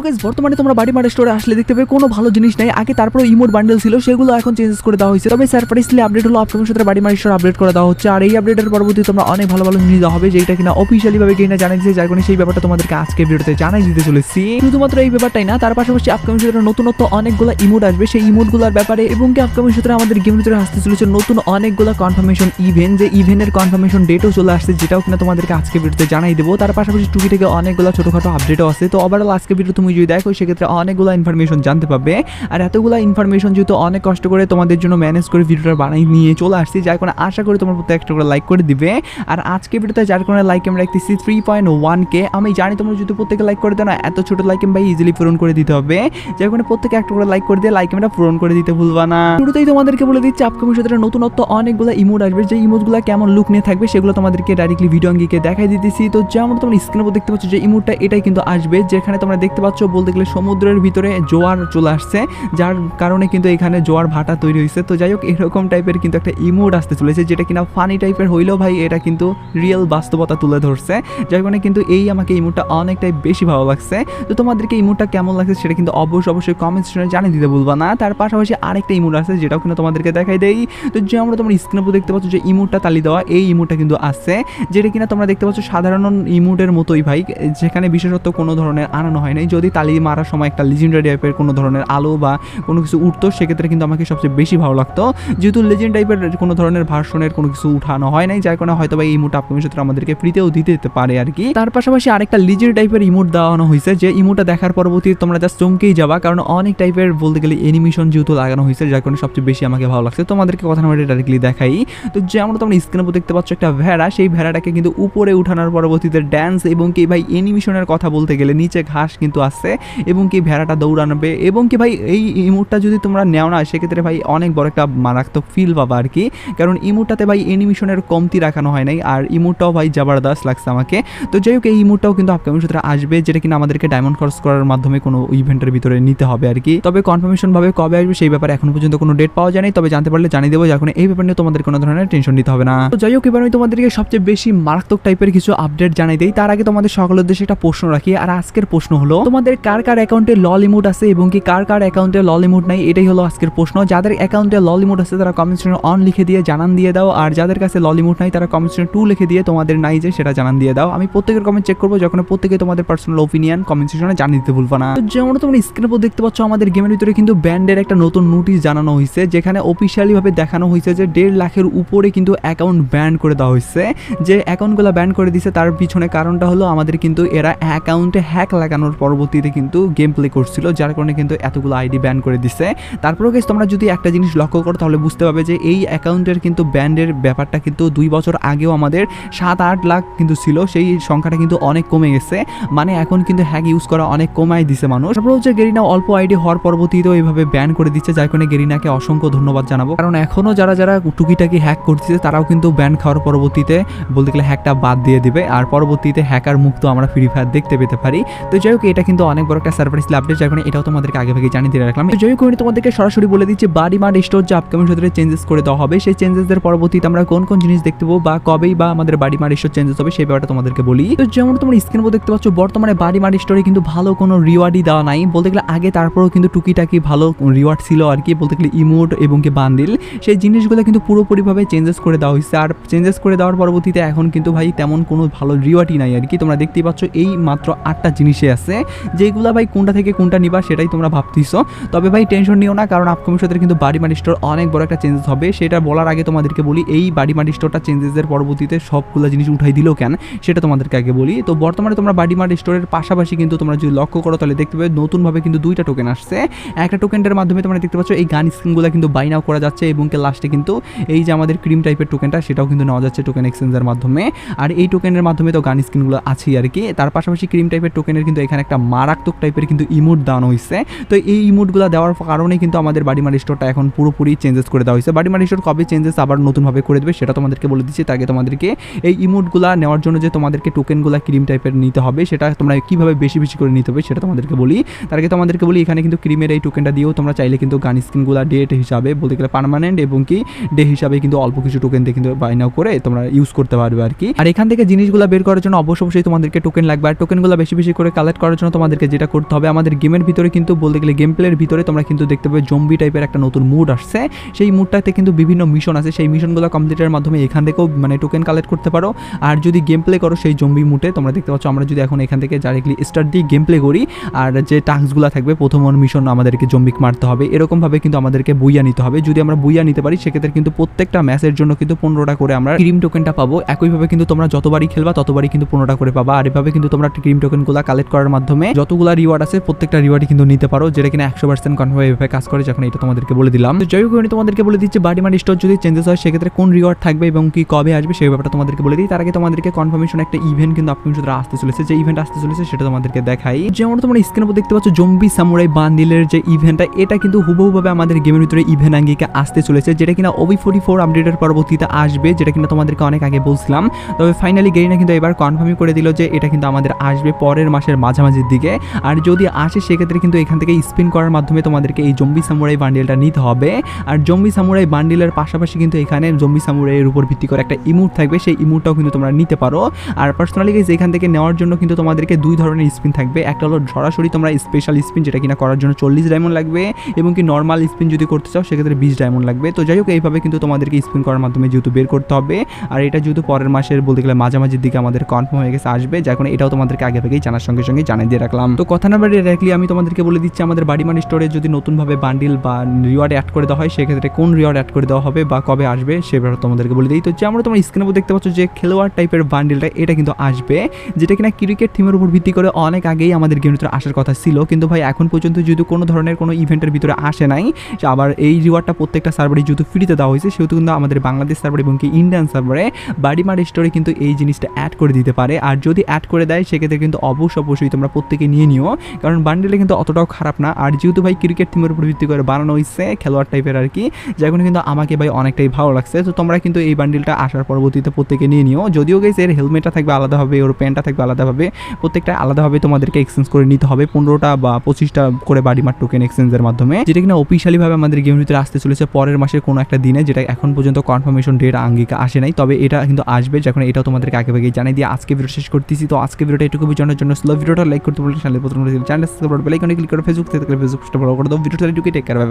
তো গাইস বর্তমানে তোমরা বাড়ি মার্ট স্টোরে আসলে দেখতে পাবে, কোনো ভালো জিনিস নাই। আগে তারপরে ইমোট বান্ডেল ছিল, সেগুলো এখন চেঞ্জেস করে দেওয়া হয়েছে। তবে সারপ্রাইজলি আপডেট হলো আপকামিং সাথে বাড়ি মার্ট স্টোর আপডেট করে দেওয়া হচ্ছে। আর এই আপডেটের পরবর্তী তোমরা অনেক ভালো ভালো জিনিস দেওয়া হবে যেটা কিনা অফিসিয়ালি ভাবে কিনা জানাই দিয়েছে, যার কারণে সেই ব্যাপারটা তোমাদেরকে আজকে ভিডিওতে জানাই দিতে চলেছি। শুধুমাত্র এই ব্যাপারটাই না, তার পাশাপাশি আপকামিং সাথে নতুনত্ব অনেকগুলো ইমোট আসবে। সেই ইমোটগুলোর ব্যাপারে এবং কি আপকামিং সাথে আমাদের গেমের ভিতরে আসতে চলেছে নতুন অনেকগুলো কনফার্মেশন ইভেন্ট যে ইভেন্টের কনফার্মেশন ডেটও চলে আসছে, যেটাও কিনা তোমাদেরকে আজকে ভিডিওতে জানাই দেবো। তার পাশাপাশি টুকি থেকে অনেকগুলো ছোটখাটো আপডেটও আছে। তো ওভারঅল আজকে ভিডিও তুমি যদি দেখো, সেক্ষেত্রে অনেকগুলো ইনফরমেশন জানতে পারবে। আর এতগুলো ইনফরমেশন যেহেতু অনেক কষ্ট করে তোমাদের জন্য ম্যানেজ করে ভিডিওটা বানাই নিয়ে চলে আসছি, যার কারণে আশা করি তোমার একটা করে লাইক করে দিবে। আর আজকে ভিডিওতে যার কারণে লাইক আমরা রাখতেছি থ্রি পয়েন্ট ওয়ান কে আমি জানি তোমরা যদি প্রত্যেকে লাইক করে দাও না, এত ছোট লাইক ভাই ইজিলি পূরণ করে দিতে হবে। যার কারণে প্রত্যেকে একটা করে লাইক করে দিয়ে লাইক আমরা পূরণ করে দিতে ভুলবা না। শুরুতেই তোমাদেরকে বলে দিচ্ছি আপকামিং সাথে নতুনত্ব, অনেকগুলো ইমোট আসবে। যে ইমোটগুলো কেমন লুক নিয়ে থাকবে, সেগুলো তোমাদেরকে ডাইরেক্টলি ভিডিও অঙ্গিকে দেখাই দিতেছি। তো যেমন তোমরা স্ক্রিনের উপর দেখতে পাচ্ছ যে ইমোটটা এটাই কিন্তু আসবে। যেখানে তোমরা দেখতে পাচ্ছ বলতে গেলে সমুদ্রের ভিতরে জোয়ার চলে আসছে, যার কারণে কিন্তু এখানে জোয়ার ভাটা তৈরি হয়েছে। তো যাই হোক, এরকম টাইপের কিন্তু একটা ইমোট আসতে চলেছে, যেটা কিনা ফানি টাইপের হইলেও ভাই এটা কিন্তু রিয়েল বাস্তবতা তুলে ধরছে। যার কারণে কিন্তু এই আমাকে ইমোটটা অনেকটাই বেশি ভালো লাগছে। তো তোমাদেরকে ইমোটটা কেমন লাগছে সেটা কিন্তু অবশ্যই অবশ্যই কমেন্ট সেকশনে জানিয়ে দিতে ভুলবা না। তার পাশাপাশি আরেকটা ইমোট আছে, যেটাও কিন্তু তোমাদেরকে দেখাই দেই। তো যে আমরা তোমার স্ক্রিনের উপর দেখতে পাচ্ছ যে ইমোটটা তালি দেওয়া, এই ইমোটটা কিন্তু আছে, যেটা কিনা তোমরা দেখতে পাচ্ছ সাধারণ ইমোটের মতোই ভাই, যেখানে বিশেষত্ব কোনো ধরনের আনানো হয় নাই। যদি তালি মারার সময় একটা লিজেন্ডারি টাইপের কোনো ধরনের আলো বা কোনো কিছু উঠতো, সেক্ষেত্রে কিন্তু আমাকে সবচেয়ে বেশি ভালো লাগতো। যেহেতু লেজেন্ড টাইপের কোনো ধরনের ভার্সনের কোনো কিছু উঠানো হয় নাই, যার কারণে হয়তো বা এই ইমোট আপকামিং সূত্রে আমাদেরকে ফ্রিতেও দিতে দিতে পারে আর কি। তার পাশাপাশি আরেকটা লিজেন্ড টাইপের ইমোট দেওয়ানো হয়েছে, যে ইমোটটা দেখার পরবর্তী তোমরা জাস্ট চমকেই যাবা, কারণ অনেক টাইপের বলতে গেলে অ্যানিমেশন যেহেতু লাগানো হয়েছে, যার কারণে সবচেয়ে বেশি আমাকে ভালো লাগছে। তোমাদেরকে কথা না ডাইরেক্টলি দেখাই। তো যেমন তোমরা স্ক্রিনের উপর দেখতে পাচ্ছ একটা ভেড়া, সেই ভেড়াটাকে কিন্তু উপরে উঠানোর পরবর্তীতে ড্যান্স এবং কি ভাই অ্যানিমেশনের কথা বলতে গেলে নিচে ঘাস কিন্তু আসছে এবং কি ভেড়াটা দৌড়ানবে এবং কি ভাই এই ইমোটটা যদি তোমরা নেও না, সেক্ষেত্রে ভাই অনেক বড় একটা মারাত্মক ফিল পাবা আর কি। কারণ ইমোটটাতে ভাই অ্যানিমেশনের কমতি রাখানো হয় নাই আর ইমোটটাও ভাই জবরদস্ত লাগছে আমাকে। তো যাই হোক, এই ইমোটটাও কিন্তু আপকামিং সূত্রে আসবে, যেটা কিনা আমাদেরকে ডায়মন্ড খরচ করার মাধ্যমে কোনো ইভেন্টের ভিতরে নিতে হবে আর কি। তবে কনফার্মেশন ভাবে কবে আসবে সেই ব্যাপারে এখনও পর্যন্ত কোনো ডেট পাওয়া যায়নি, তবে জানতে পারলে জানিয়ে দেবো যখন এই ব্যাপার নিয়ে তোমাদের কোনো ধরনের টেনশন নিতে হবে না। তো যাই হোক, এবার আমি তোমাদেরকে সবচেয়ে বেশি মারাত্মক টাইপের কিছু আপডেট জানাই দেই। তার আগে তোমাদের সকলের উদ্দেশ্যে একটা প্রশ্ন রাখি, আর আজকের প্রশ্ন হলো, তোমাদের কার কার অ্যাকাউন্টে লল ইমোট আছে এবং কি কার কার অ্যাকাউন্টে লল ইমোট নাই, এটাই হলো আজকের প্রশ্ন। যাদের অ্যাকাউন্টে লল ইমোট আছে, তারা কমেন্ট সেকশনে অন লিখে দিয়ে জানান দিয়ে দাও। আর যাদের কাছে লল ইমোট নাই, তারা কমেন্ট সেকশনে টু লিখে দিয়ে তোমাদের নাই যে, সেটা জানান দিয়ে দাও। আমি প্রত্যেকের কমেন্ট চেক করব, যখন প্রত্যেকে তোমাদের পার্সোনাল ওপিনিয়ন কমেন্ট সেকশনে জানিয়ে দিতে ভুলবা না। যেমন তোমরা স্ক্রিনের উপর দেখতে পাচ্ছ, আমাদের গেমের ভিতরে কিন্তু ব্যান্ডের একটা নতুন নোটিশ জানানো হয়েছে যেখানে অফিসিয়ালি ভাবে দেখানো হয়েছে যে, দেড় লাখের উপরে কিন্তু অ্যাকাউন্ট ব্যান করে দেওয়া হয়েছে যে অ্যাকাউন্টগুলো ব্যান করে দিছে, তার পিছনে কারণটা হলো আমাদের কিন্তু এরা অ্যাকাউন্টে হ্যাক লাগানোর পরবর্তীতে কিন্তু গেম প্লে করছিল, যার কারণে কিন্তু এতগুলো আইডি ব্যান করে দিছে। তারপরেও গেছে তোমরা যদি একটা জিনিস লক্ষ্য করো, তাহলে বুঝতে পারবে যে এই অ্যাকাউন্টের কিন্তু ব্যান্ডের ব্যাপারটা কিন্তু দুই বছর আগেও আমাদের সাত আট লাখ কিন্তু ছিল, সেই সংখ্যাটা কিন্তু অনেক কমে গেছে। মানে এখন কিন্তু হ্যাক ইউজ করা অনেক কমাই দিছে মানুষ। তারপর হচ্ছে গেরিনা অল্প আইডি হওয়ার পরবর্তীতেও এইভাবে ব্যান করে দিচ্ছে, যার কারণে গেরিনাকে অসংখ্য ধন্যবাদ জানাব। কারণ এখনও যারা যারা টুকিটাকি হ্যাক করতেছে, তারাও কিন্তু ব্যান খাওয়ার পরবর্তীতে বলতে গেলে হ্যাকটা বাদ দিয়ে দিবে। আর পরবর্তীতে হ্যাকার মুক্ত আমরা ফ্রি ফায়ার দেখতে পেতে পারি। তো যাই হোক, এটা কিন্তু অনেক বড় একটা সার্প্রাইজ আপডেট যার এটাও তোমাদেরকে আগে ভাগে জানিয়ে দিয়ে রাখলাম। তো যাই তোমাদেরকে সরাসরি বলে দিচ্ছি বাড়ি মার স্টোর যে আপকামিং সূত্রে চেঞ্জেস করে দেওয়া হবে, সেই চেঞ্জেসের পরবর্তীতে আমরা কোন কোন জিনিস দেখতে পাবো বা কবেই বা আমাদের বাড়ি মার স্টোর চেঞ্জেস হবে, সেই ব্যাপারটা তোমাদেরকে বলি। তো যেমন তোমরা স্ক্রিন দেখতে পাচ্ছ, বর্তমানে বাড়ি মার স্টোরে কিন্তু ভালো কোনো রিওয়ার্ডই দেওয়া নাই। বলতে গেলে আগে তারপরেও কিন্তু টুকিটাকি ভালো রিওয়ার্ড ছিল আর কি, বলতে গেলে ইমোট এবং কি বান্ডিল সেই জিনিসগুলো কিন্তু পুরোপুরিভাবে চেঞ্জেস করে দেওয়া হয়েছে। আর চেঞ্জেস করে দেওয়ার পরবর্তীতে এখন কিন্তু ভাই তেমন কোনো ভালো রিওয়ার্ডই নাই আর কি। তোমরা দেখতেই পাচ্ছ, এই মাত্র আটটা জিনিসে আছে। যেগুলো ভাই কোনটা থেকে কোনটা নিবা সেটাই তোমরা ভাবতেছো। তবে ভাই টেনশন নিও না, কারণ আপকামিং সাথে কিন্তু বাড়ি মাটি স্টোর অনেক বড় একটা চেঞ্জেস হবে। সেটা বলার আগে তোমাদেরকে বলি, এই বাড়ি মাটি স্টোরটা চেঞ্জেসের পরবর্তীতে সবগুলো জিনিস উঠাই দিল কেন, সেটা তোমাদেরকে আগে বলি। তো বর্তমানে তোমরা বাড়ি মাটি স্টোরের পাশাপাশি কিন্তু তোমরা যদি লক্ষ্য করো, তাহলে দেখতে পাবে নতুনভাবে কিন্তু দুইটা টোকেন আসছে। একটা টোকেনটার মাধ্যমে তোমরা দেখতে পাচ্ছ, এই গান স্ক্রিনগুলো কিন্তু বাই নাও করা যাচ্ছে এবং লাস্টে কিন্তু এই যে আমাদের ক্রিম টাইপের টোকেনটা সেটাও কিন্তু নেওয়া যাচ্ছে টোকেন এক্সচেঞ্জের মাধ্যমে। আর এই টোকেনের মাধ্যমে তো গান স্ক্রিনগুলো আছেই আর কি। তার পাশাপাশি ক্রিম টাইপের টোকেনের কিন্তু এখানে একটা মারাত্মক টাইপের কিন্তু ইমোট দেওয়ানো হয়েছে তো এই ইমোটগুলো দেওয়ার কারণে কিন্তু আমাদের বাড়ি মার স্টোরটা এখন পুরোপুরি চেঞ্জেস করে দেওয়া হয়েছে বাড়ি মার স্টোর কবে চেঞ্জেস আবার নতুনভাবে করে দেবে সেটা তোমাদেরকে বলে দিচ্ছি। তাকে তোমাদেরকে এই ইমোটগুলো নেওয়ার জন্য যে তোমাদেরকে টোকেনগুলো ক্রিম টাইপের নিতে হবে, সেটা তোমরা কীভাবে বেশি বেশি করে নিতে হবে সেটা তোমাদেরকে বলি। তার আগে তোমাদেরকে বলি, এখানে কিন্তু ক্রিমের এই টোকেনটা দিয়েও তোমরা চাইলে কিন্তু গান স্ক্রিনগুলো ডেট হিসাবে বলতে গেলে পার্মানেন্ট এবং কি ডে হিসাবে কিন্তু অল্প কিছু টোকেন দিয়ে কিন্তু বাইনাও করে তোমরা ইউজ করতে পারবে আর কি। আর এখান থেকে জিনিসগুলো বের করার জন্য অবশ্যই তোমাদেরকে টোকেন লাগবে। আর টোকেনগুলো বেশি বেশি করে কালেক্ট করার জন্য তোমাদের আমাদেরকে যেটা করতে হবে, আমাদের গেমের ভিতরে কিন্তু বলতে গেলে গেম প্লের ভিতরে তোমরা কিন্তু দেখতে পাবে জম্বি টাইপের একটা নতুন মুড আসছে। সেই মুডটাতে কিন্তু বিভিন্ন মিশন আছে, সেই মিশনগুলো কমপ্লিটের মাধ্যমে এখান থেকেও মানে টোকেন কালেক্ট করতে পারো। আর যদি গেম প্লে করো সেই জম্বি মুটে তোমরা দেখতে পাচ্ছ আমরা যদি এখন এখান থেকে ডাইরেক্টলি স্টার্ট দিয়ে গেম প্লে করি, আর যে টাস্কগুলো থাকবে, প্রথম মিশন আমাদেরকে জম্বিক মারতে হবে। এরকমভাবে কিন্তু আমাদেরকে বুইয়া নিতে হবে। যদি আমরা বুইয়া নিতে পারি, সেক্ষেত্রে কিন্তু প্রত্যেকটা ম্যাচের জন্য কিন্তু পনেরোটা করে আমরা ক্রিম টোকেনটা পাবো। একইভাবে কিন্তু তোমরা যতবারই খেলবা, ততবারই কিন্তু পনেরোটা করে পাবা। আর এভাবে কিন্তু তোমরা ক্রিম টোকেনগুলো কালেক্ট করার মাধ্যমে যতগুলো রিওয়ার্ড আছে, প্রত্যেকটা রিওয়ার্ডই কিন্তু নিতে পারো, যেটা কিনা একশো পার্সেন্ট কনফার্ম এভাবে কাজ করে, যখন এটা তোমাদেরকে বলে দিলাম। তো আমি তোমাদেরকে বলে দিচ্ছি বাড়ি মার স্টোর যদি চেঞ্জেস হয়, সেক্ষেত্রে কোন রিওয়ার্ড থাকবে এবং কি কবে আসবে, সেই ব্যাপারটা তোমাদেরকে বলে দিই। তার আগে তোমাদেরকে কনফার্মেশন একটা ইভেন্ট কিন্তু আপনি শুধু আসতে চলেছে। যে ইভেন্ট আসতে চলেছে, সেটা তোমাদেরকে দেখাই। যেমন তোমরা স্ক্রিনের উপর দেখতে পাচ্ছ জম্বি সামুরাই বান্ডিলের যে ইভেন্টটা এটা কিন্তু হুবহুভাবে আমাদের গেমের ভিতরে ইভেন্ট আঙ্গিকে আসতে চলেছে, যেটা কিনা ওবি ফোর্টি ফোর আপডেটের পরবর্তীতে আসবে, যেটা কিনা তোমাদেরকে অনেক আগে বলছিলাম। তবে ফাইনালি গেরিনা কিন্তু এবার কনফার্মই করে দিল যে এটা কিন্তু আমাদের আসবে পরের মাসের মাঝামাঝির দিকে। আর যদি আসে, সেক্ষেত্রে কিন্তু এখান থেকে স্পিন করার মাধ্যমে তোমাদেরকে এই জম্বি সামুরাই বান্ডিলটা নিতে হবে। আর জম্বি সামুরাই বান্ডিলের পাশাপাশি কিন্তু এখানে জম্বি সামুরাইয়ের উপর ভিত্তি করে একটা ইমুট থাকবে। সেই ইমুটটাও কিন্তু তোমরা নিতে পারো। আর পার্সোনালি গাইজ এখান থেকে নেওয়ার জন্য কিন্তু তোমাদেরকে দুই ধরনের স্পিন থাকবে। একটা হলো সরাসরি তোমরা স্পেশাল স্পিন যেটা কিনা করার জন্য চল্লিশ ডায়মন্ড লাগবে এবং কি নর্মাল স্পিন যদি করতে চাও, সেক্ষেত্রে বিশ ডায়মন্ড লাগবে। তো যাই হোক, এইভাবে কিন্তু তোমাদেরকে স্পিন করার মাধ্যমে যেহেতু বের করতে হবে। আর এটা যেহেতু পরের মাসের বলতে গেলে মাঝামাঝির দিকে আমাদের কনফার্ম হয়ে গেছে, আসবে। কারণে এটাও তোমাদেরকে আগে থেকেই জানার সঙ্গে সঙ্গে জানিয়ে দিয়ে রাখলাম তো কথা না বাড়ি ডাইরেক্টলি আমি তোমাদেরকে বলে দিচ্ছি, আমাদের বাড়ি মানি স্টোরে যদি নতুনভাবে বান্ডিল বা রিওয়ার্ড অ্যাড করে দেওয়া হয়, সেক্ষেত্রে কোন রিওয়ার্ড অ্যাড করে দেওয়া হবে বা কবে আসবে, সে ব্যাপারে তোমাদেরকে বলে দিই। তো যে আমরা তোমার স্ক্রিনের উপর দেখতে পাচ্ছ যে খেলোয়াড় টাইপের বান্ডিলটা এটা কিন্তু আসবে, যেটা কিনা ক্রিকেট থিমের উপর ভিত্তি করে অনেক আগেই আমাদের গেমের ভিতরে আসার কথা ছিল। কিন্তু ভাই, এখন পর্যন্ত যেহেতু কোনো ধরনের কোনো ইভেন্টের ভিতরে আসে নাই আবার এই রিওয়ার্ডটা প্রত্যেকটা সার্ভারে যেহেতু ফ্রিতে দেওয়া হয়েছে, সেহেতু কিন্তু আমাদের বাংলাদেশ সার্ভার এবং কি ইন্ডিয়ান সার্ভারে বাড়িমার স্টোরে কিন্তু এই জিনিসটা অ্যাড করে দিতে পারে। আর যদি অ্যাড করে দেয়, সেক্ষেত্রে কিন্তু অবশ্য অবশ্যই তোমরা প্রত্যেকে নিয়ে নিও। কারণ বান্ডেলে কিন্তু অতটাও খারাপ না। আর যেহেতু ভাই ক্রিকেট থিমের উপর ভিত্তি করে বানানো হয়েছে খেলোয়াড় টাইপের আর কি কারণে কিন্তু আমাকে ভাই অনেকটাই ভালো লাগছে। তো তোমরা কিন্তু এই বান্ডিলটা আসার পরবর্তীতে প্রত্যেকে নিয়ে নিও। যদিও গেছে এর হেলমেটটা থাকবে আলাদাভাবে, ওর প্যান্টটা থাকবে আলাদাভাবে, প্রত্যেকটা আলাদাভাবে তোমাদেরকে এক্সচেঞ্জ করে নিতে হবে। পনেরোটা বা পঁচিশটা করে বাড়িমার টোকেন এক্সচেঞ্জের মাধ্যমে। যেটা কিনা অফিসিয়ালিভাবে আমাদের গেমের ভিতরে আসতে চলেছে পরের মাসের কোনো একটা দিনে, যেটা এখন পর্যন্ত কনফার্মেশন ডেট আঙ্গিকা আসে নাই। তবে এটা কিন্তু আসবে, যখন এটাও তোমাদেরকে আগে ভাগেই জানিয়ে দিয়ে আজকে ভিডিও শেষ করতেছি। তো আজকে ভিডিওটা এটুকু জানার জন্য স্লো ভিডিওটা লাইক করতে বলে চ্যানেল প্রথম চ্যানেল সাবস্ক্রাইব বেলাইকনে ক্লিক করে ফেসবুক থেকে ফেসবুক ফলো করে দাও। ভিডিওটা এটুকুই টেক কেয়ার বাই